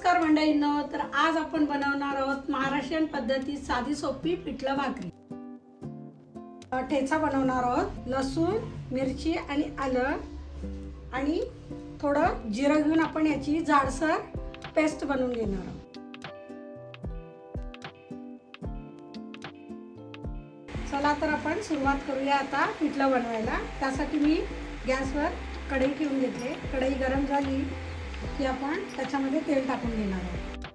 नमस्कार मंडळींनो तर आज आपण बनवणार आहोत महाराष्ट्रीयन पद्धतीत साधी सोपी पिठलं भाकरी. ठेचा बनवणार आहोत लसूण मिरची आणि आलं आणि थोडं जिरं घेऊन आपण याची जाडसर पेस्ट बनवून घेणार आहोत. चला तर आपण सुरुवात करूया आता पिठलं बनवायला. त्यासाठी मी गॅसवर कढई ठेवून घेतले. कढई गरम झाली. की आपण त्याच्यामध्ये तेल टाकून घेणार आहोत.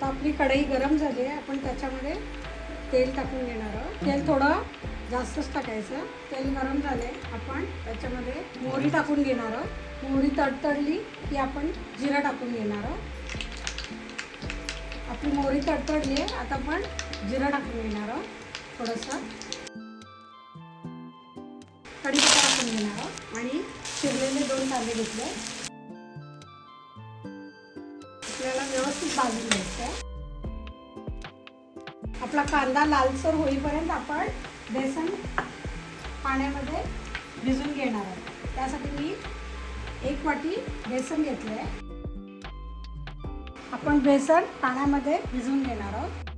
तर आपली कढई गरम झाली आहे आपण त्याच्यामध्ये तेल टाकून घेणार आहोत. तेल थोडं जास्तच टाकायचं. तेल गरम झाले आपण त्याच्यामध्ये मोहरी टाकून घेणार आहोत. मोहरी तडतडली की आपण जिरा टाकून घेणार आहोत. आपली मोहरी तडतडली आहे आता आपण जिरा टाकून घेणार आहोत. थोडंसं कांदे घेतले आपल्याला व्यवस्थित भाजून घ्यायचं आपला कांदा लालसर होईपर्यंत आपण बेसन पाण्यामध्ये भिजून घेणार आहोत. त्यासाठी मी एक वाटी बेसन घेतलं आहे आपण बेसन पाण्यामध्ये भिजवून घेणार आहोत.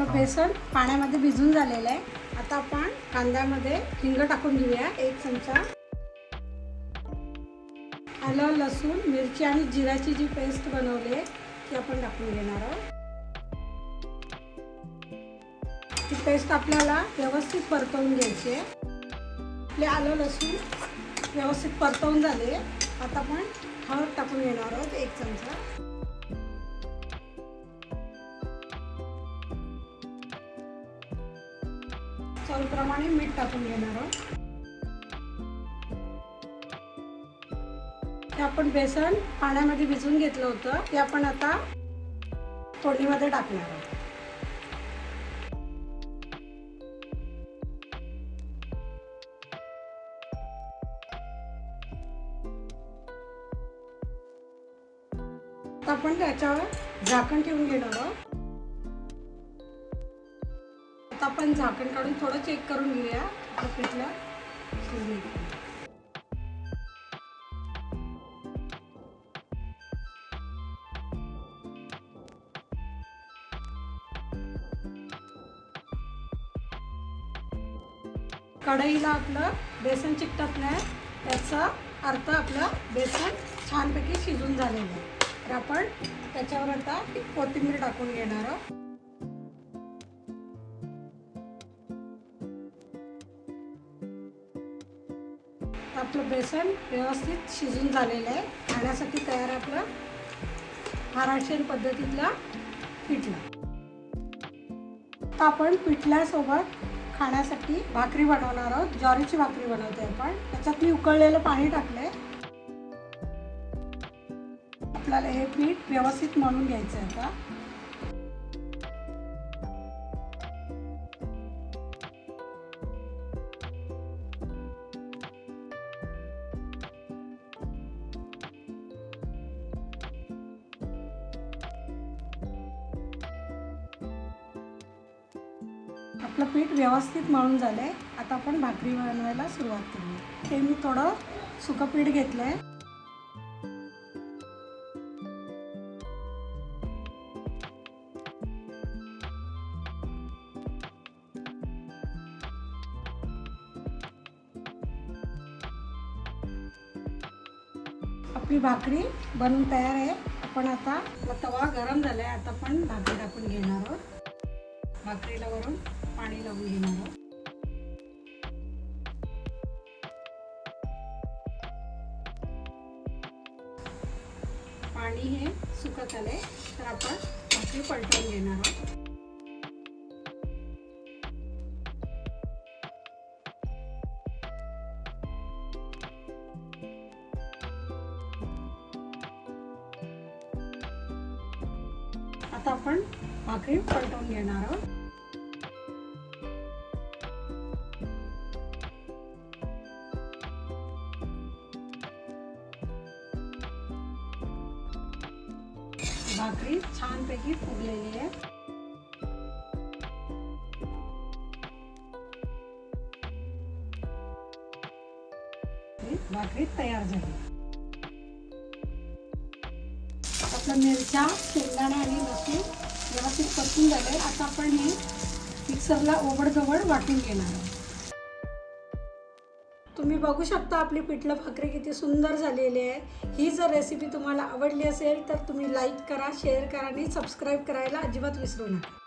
आपलं बेसन पाण्यामध्ये भिजून झालेलं आहे. आता आपण कांद्यामध्ये हिंग टाकून घेऊया. एक चमचा. आलं लसूण मिरची आणि जिऱ्याची जी पेस्ट बनवली आहे ती आपण टाकून घेणार आहोत. ती पेस्ट आपल्याला व्यवस्थित परतवून घ्यायची आहे. आपले आलं लसूण व्यवस्थित परतवून झाले. आता आपण हळद टाकून घेणार आहोत. एक चमचा. चवीप्रमाणे मीठ टाकून घेणार आहोत. ते आपण बेसन पाण्यामध्ये भिजवून घेतलं होतं. ते आपण आता फोडणीमध्ये टाकणार आहोत. आपण त्याच्यावर झाकण ठेवून घेणार आहोत. आपण झाकण काढून थोडं चेक करून घेऊया. आपलं पिठलं शिजले कढईला आपलं बेसन चिकटत नाही. त्याचा अर्थ आपलं बेसन छानपैकी शिजून झालेलं आहे. तर आपण त्याच्यावर आता कोथिंबीर टाकून घेणार आहोत. आपलं बेसन व्यवस्थित शिजून झालेलं आहे. खाण्यासाठी तयार आहे आपलं महाराष्ट्रीयन पद्धतीतला पिठला. आता आपण पिठल्यासोबत खाण्यासाठी भाकरी बनवणार आहोत. ज्वारीची भाकरी बनवते आपण. त्याच्यात मी उकळलेलं पाणी टाकलंय. आपल्याला हे पीठ व्यवस्थित मळून घ्यायचं आहे आता. आपलं पीठ व्यवस्थित मळून झालं आहे आता आपण भाकरी बनवायला सुरुवात केली ते मी थोडं सुकं पीठ घेतलं आहे आपली भाकरी बनवून तयार आहे. आपण आता तवा गरम झाला आहे आता आपण भाकरी टाकून घेणार आहोत. भाकरीला वरून पाणी लावून घेणार आहोत. पाणी हे सुकत आले तर आपण भाकरी पलटवून घेणार आहोत. आता आपण भाकरी पलटवून घेणार आहोत. भाकरी छानपैकी फुगलेली आहे. भाकरी तयार झाली. आपल्या मिरच्या शेंगदाणे आणि लसूण व्यवस्थित पसून झाले. आता आपण हे मिक्सरला ओबडधोबड वाटून घेणार आहोत. तुम्ही बघू शकता आपली पिठलं भाकरी किती सुंदर झालेली आहे. ही जर रेसिपी तुम्हाला आवडली असेल तर तुम्ही लाईक करा शेअर करा आणि सबस्क्राईब करायला अजिबात विसरू नका.